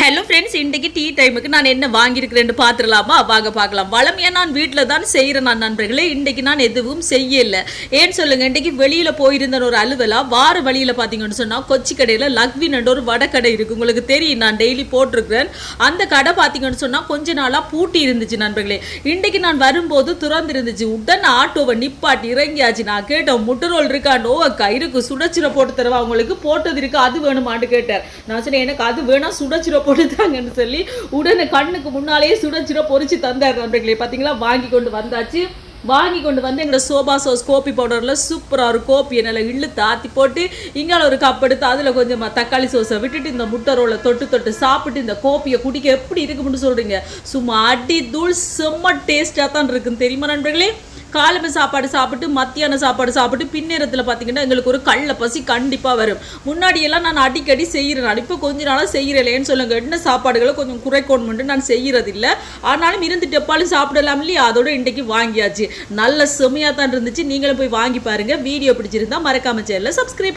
Hello. Friends இன்றைக்கு tea டைமுக்கு நான் என்ன வாங்கியிருக்கிறேன்னு பார்த்துடலாமா? வாங்க பார்க்கலாம். வளமையாக நான் வீட்டில் தான் செய்கிறேன் நான் நண்பர்களே. இன்றைக்கு நான் எதுவும் செய்யல. ஏன்னு சொல்லுங்கள் இன்றைக்கு வெளியில் போயிருந்த ஒரு அலுவலாக வார வழியில் பார்த்தீங்கன்னு சொன்னால் கொச்சி கடையில் லக்வின்னு என்ற ஒரு வடக்கடை இருக்குது உங்களுக்கு தெரியும் நான் டெய்லி போட்டிருக்கிறேன். அந்த கடை பார்த்தீங்கன்னு சொன்னால் கொஞ்ச நாளாக பூட்டி இருந்துச்சு நண்பர்களே. இன்றைக்கு நான் வரும்போது திறந்து இருந்துச்சு உடனே ஆட்டோவை நிப்பாட்டி இறங்கியாச்சு. நான் கேட்டேன் முட்டை ரோல் இருக்கா? நோவக்கா இருக்கு. சுடச்சிர போட்டு தருவா. உங்களுக்கு போட்டது இருக்குது அது வேணுமான்னு கேட்டார் நான் சொன்னேன் எனக்கு அது வேணாம். சுடச்சிர போட்டு வச்சிருக்காங்கன்னு சொல்லி உடனே கண்ணுக்கு முன்னாலேயே சுடச்சிர பொரிச்சு தந்தார் நண்பர்களே. பார்த்தீங்களா வாங்கி கொண்டு வந்தாச்சு. வாங்கி கொண்டு வந்து எங்களோட சோபா சோஸ் கோப்பி பவுடரில் சூப்பராக ஒரு கோப்பியை நல்லா இழுத்து ஆற்றி போட்டு இங்கால ஒரு கப் எடுத்து அதில் கொஞ்சம் தக்காளி சோஸை விட்டுட்டு இந்த முட்டை ரோலை தொட்டு தொட்டு சாப்பிட்டு இந்த கோப்பியை குடிக்க எப்படி இருக்கும்னு சொல்கிறீங்க சும்மா அடி தூள் செம்ம டேஸ்ட்டாக தான் இருக்குன்னு தெரியுமா நண்பர்களே? காலமை சாப்பாடு சாப்பிட்டு மத்தியான சாப்பாடு சாப்பிட்டு பின்னேரத்தில் பார்த்தீங்கன்னா எங்களுக்கு ஒரு கள்ள பசி கண்டிப்பாக வரும். முன்னாடியெல்லாம் நான் அடிக்கடி செய்கிறேன். நான் இப்போ கொஞ்ச நாளாக செய்கிறேன் சொல்லுங்க. என்ன சாப்பாடுகளை கொஞ்சம் குறைக்கணும்னு நான் செய்கிறது இல்லை ஆனாலும் இருந்துட்டு எப்பாலும் சாப்பிடலாம் இல்லையா? அதோட இன்றைக்கு வாங்கியாச்சு. நல்ல செமையாக தான் இருந்துச்சு. நீங்களும் போய் வாங்கி பாருங்கள் வீடியோ பிடிச்சிருந்தா மறக்காம சேனலில் சப்ஸ்கிரைப்